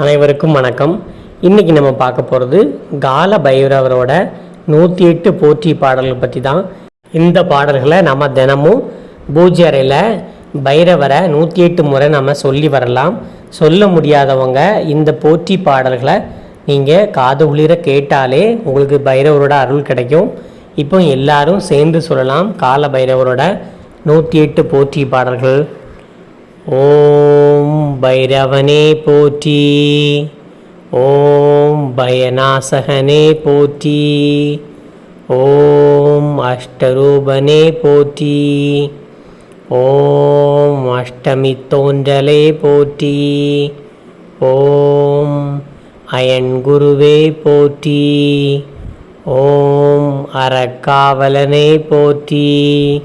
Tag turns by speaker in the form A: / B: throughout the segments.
A: அனைவருக்கும் வணக்கம். இன்றைக்கி நம்ம பார்க்க போகிறது கால பைரவரோட நூற்றி எட்டு போற்றி பாடல்கள் பற்றி தான் இந்த பாடல்களை நம்ம தினமும் பூஜை அறையில் பைரவரை நூற்றி எட்டு முறை நம்ம சொல்லி வரலாம். சொல்ல முடியாதவங்க இந்த போற்றி பாடல்களை நீங்கள் காது உளிர கேட்டாலே உங்களுக்கு பைரவரோட அருள் கிடைக்கும். இப்போ எல்லாரும் சேர்ந்து சொல்லலாம் கால பைரவரோட நூற்றி எட்டு போற்றி பாடல்கள். ஓம் பைரவனே போற்றி. ஓம் பயநாசகனே போற்றி. ஓம் அஷ்டரூபனே போற்றி. ஓம் அஷ்டமி தோன்றலே போற்றி. ஓம் அயன் குருவே போற்றி. ஓம் அறக்காவலனே போற்றி.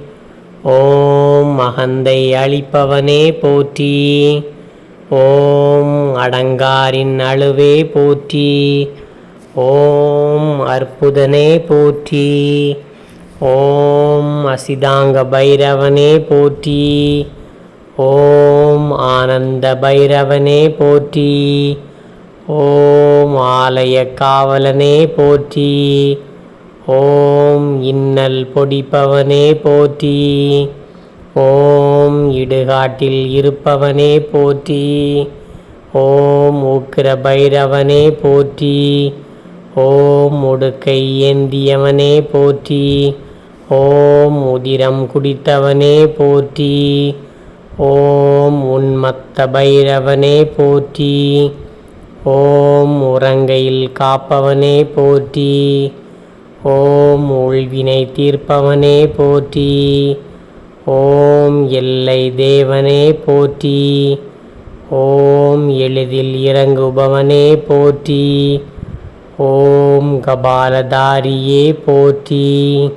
A: ஓம் அகந்தை அழிப்பவனே போற்றி. ஓம் அடங்காரின் அழுவே போற்றி. ஓம் அற்புதனே போற்றி. ஓம் அசிதாங்க பைரவனே போற்றி. ஓம் ஆனந்த பைரவனே போற்றி. ஓம் ஆலய காவலனே போற்றி. ஓம் இன்னல் பொடிப்பவனே போற்றி. ஓம் இடுகாட்டில் இருப்பவனே போற்றி. ஓம் உக்கிர பைரவனே போற்றி. ஓம் உடுக்கை ஏந்தியவனே போற்றி. ஓம் உதிரம் குடித்தவனே போற்றி. ஓம் உன்மத்த பைரவனே போற்றி. ஓம் உறங்கையில் காப்பவனே போற்றி. ஓம் உள்வினை தீர்ப்பவனே போற்றி. ஓம் எல்லை தேவனே போற்றி. ஓம் எளிதில் இறங்குபவனே போற்றி. ஓம் கபாலதாரியே போற்றி.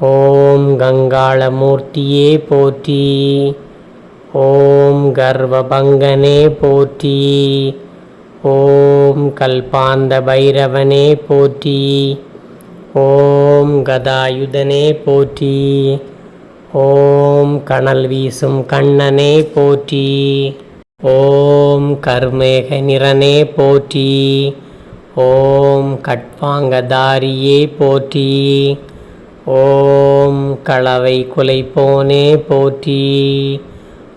A: ஓம் கங்காளமூர்த்தியே போற்றி. ஓம் கர்வபங்கனே போற்றி. ஓம் கல்பாந்த பைரவனே போற்றி. ஓம் கதாயுதனே போற்றி. ஓம் கணல் வீசும் கண்ணனே போற்றி. ஓம் கர்மேக நிறனே போற்றி. ஓம் கட்பாங்கதாரியே போற்றி. ஓம் களவை குலைப்போனே போற்றி.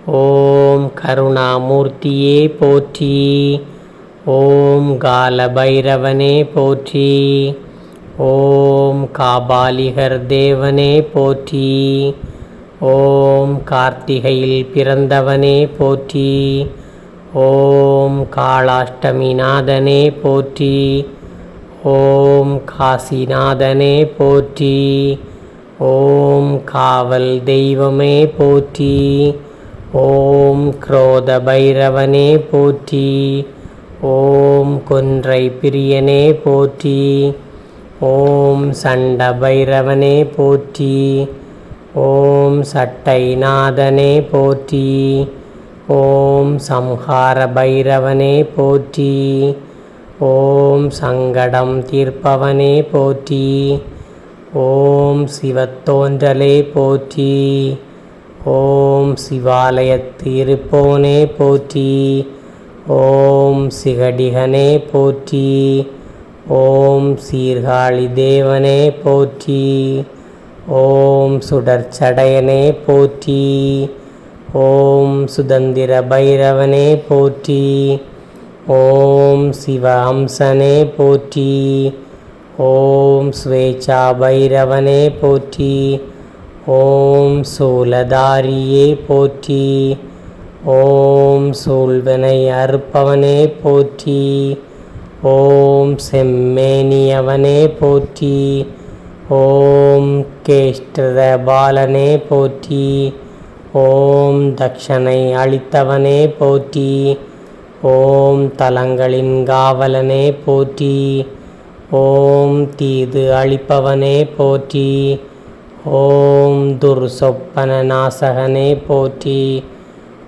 A: ஓம் கருணாமூர்த்தியே போற்றி. ஓம் காலபைரவனே போற்றி. ஓம் காபாலிகர் தேவனே போற்றி. ஓம் கார்த்திகையில் பிறந்தவனே போற்றி. ஓம் காளாஷ்டமிநாதனே போற்றி. ஓம் காசிநாதனே போற்றி. ஓம் காவல் தெய்வமே போற்றி. ஓம் குரோத பைரவனே போற்றி. ஓம் கொன்றை பிரியனே போற்றி. ஓம் சண்ட பைரவனே போற்றி. ஓம் சட்டைநாதனே போற்றி. ஓம் சம்ஹார பைரவனே போற்றி. ஓம் சங்கடம் தீர்ப்பவனே போற்றி. ஓம் சிவத்தோன்றலே போற்றி. ஓம் சிவாலயத்து இருப்போனே போற்றி. ஓம் சிகடிகனே போற்றி. ஓம் சீர்காழி தேவனே போற்றி. ஓம் சுடர்ச்சடையனே போற்றி. ஓம் சுதந்திர பைரவனே போற்றி. ஓம் சிவ அம்சனே போற்றி. ஓம் ஸ்வேச்சா பைரவனே போற்றி. ஓம் சூலதாரியே போற்றி. ஓம் சூழ்வனை அறுப்பவனே போற்றி. ஓம் செம்மேனியவனே போற்றி. ஓம் கேஷ்டர பாலனே போற்றி. ஓம் தக்ஷனை அளித்தவனே போற்றி. ஓம் தலங்களின் காவலனே போற்றி. ஓம் தீது அழிப்பவனே போற்றி. ஓம் துர்சொப்பன நாசகனே போற்றி.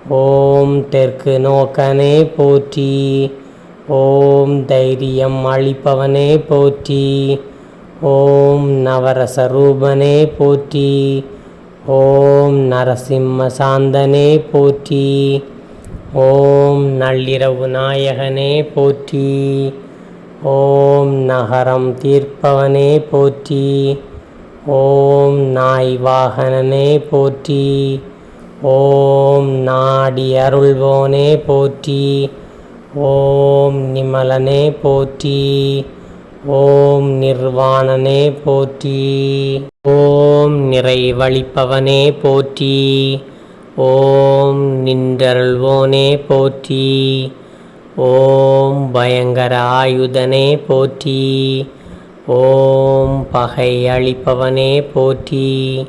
A: ஓம் தெற்கு நோக்கனே போற்றி. ஓம் தைரியம் அளிப்பவனே போற்றி. ஓம் நவரசரூபனே போற்றி. ஓம் நரசிம்ம சாந்தனே போற்றி. ஓம் நள்ளிரவு நாயகனே போற்றி. ஓம் நகரம் தீர்ப்பவனே போற்றி. ஓம் நாய் வாகனனே போற்றி. ஓம் நாடி அருள்வோனே போற்றி. ஓம் நிமலனே போற்றி. ஓம் நிர்வாணனே போற்றி. ஓம் நிறைவழிப்பவனே போற்றி. ஓம் நின்றருள்வோனே போற்றி. ஓம் பயங்கர ஆயுதனே போற்றி. ஓம் பகை அழிப்பவனே போற்றி.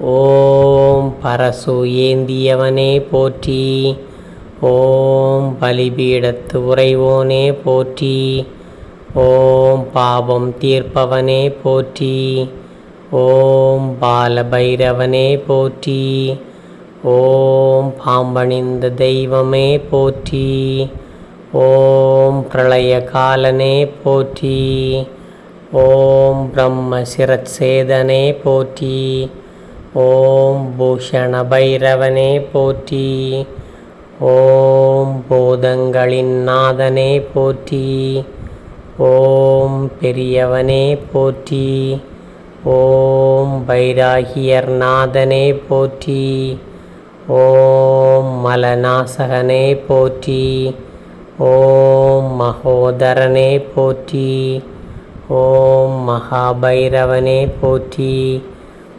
A: ஓம் பரசு ஏந்தியவனே போற்றி. ஓம் பலிபீடத்து உறைவோனே போற்றி. ஓம் பாவம் தீர்ப்பவனே போற்றி. ஓம் பாலபைரவனே போற்றி. ஓம் பாம்பணிந்த தெய்வமே போற்றி. ஓம் பிரளய காலனே போற்றி. ஓம் பிரம்ம சிரச்சேதனே போற்றி. ஓம் பூஷண பைரவனே போற்றி. ஓம் பூதங்களின் நாதனே போற்றி. ஓம் பெரியவனே போற்றி. ஓம் பைராகியர் நாதனே போற்றி. ஓம் மலநாசகனே போற்றி. ஓம் மகோதரனே போற்றி. ஓம் மகாபைரவனே போற்றி.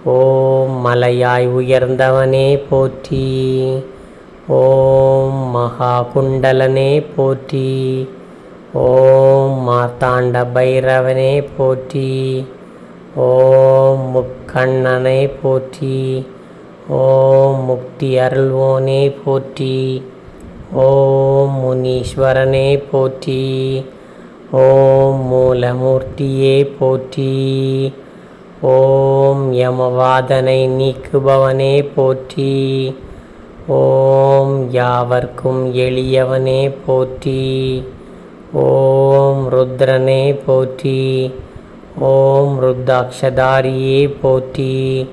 A: ஓம் மலையாய் உயர்ந்தவனே போற்றி. ஓம் மகாகுண்டலனே போற்றி. ஓம் மார்த்தாண்ட பைரவனே போற்றி. ஓம் முக்கண்ணனை போற்றி. ஓம் முக்தி அருள்வோனே போற்றி. ஓம் முனீஸ்வரனே போற்றி. ஓம் மூலமூர்த்தியே போற்றி. ஓம் யமவாதனை நீக்குபவனே போற்றி. ஓம் யாவர்க்கும் எளியவனே போற்றி. ஓம் ருத்ரனே போற்றி. ஓம் ருத்தாட்சதாரியே போற்றி.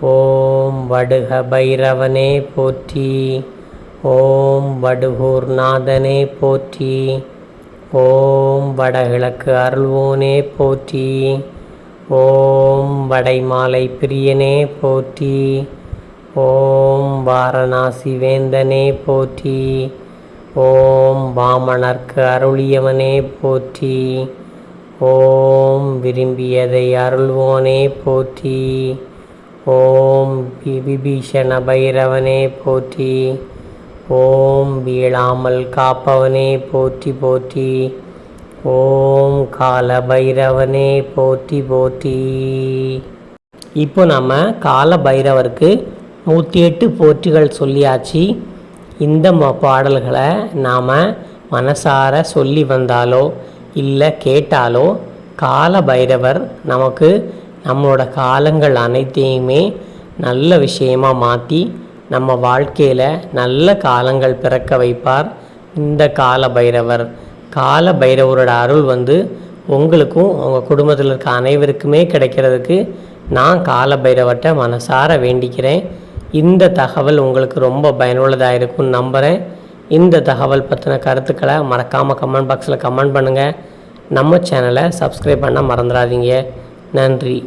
A: ஓம் வடுக பைரவனே போற்றி. ஓம் வடுகூர்நாதனே போற்றி. ஓம் வடகிழக்கு அருள்வோனே போற்றி. ஓம் வடைமாலை பிரியனே போற்றி. ஓம் வாரணாசி வேந்தனே போற்றி. ஓம் வாமணர்க்கு அருளியவனே போற்றி. ஓம் விரும்பியதை அருள்வோனே போற்றி. ஓம் வி- விபீஷண பைரவனே போற்றி. ஓம் வீழாமல் காப்பவனே போற்றி போற்றி. ஓம் கால பைரவனே போற்றி போற்றி. இப்போ நம்ம கால பைரவருக்கு நூற்றி எட்டு போற்றிகள் சொல்லியாச்சு. இந்த ம- பாடல்களை நாம் மனசார சொல்லி வந்தாலோ இல்லை கேட்டாலோ கால பைரவர் நமக்கு நம்மளோட காலங்கள் அனைத்தையுமே நல்ல விஷயமா மாற்றி நம்ம வாழ்க்கையில் நல்ல காலங்கள் பிறக்க வைப்பார் இந்த கால பைரவர் கால பைரவரோட அருள் வந்து உங்களுக்கும் உங்கள் குடும்பத்தில் இருக்க அனைவருக்குமே கிடைக்கிறதுக்கு நான் கால பைரவர்கிட்ட மனசார வேண்டிக்கிறேன். இந்த தகவல் உங்களுக்கு ரொம்ப பயனுள்ளதாக இருக்கும்னு நம்புகிறேன் இந்த தகவல் பற்றின கருத்துக்களை மறக்காமல் கமெண்ட் பாக்ஸில் கமெண்ட் பண்ணுங்கள் நம்ம சேனலை சப்ஸ்கிரைப் பண்ண மறந்துடாதீங்க. நன்றி.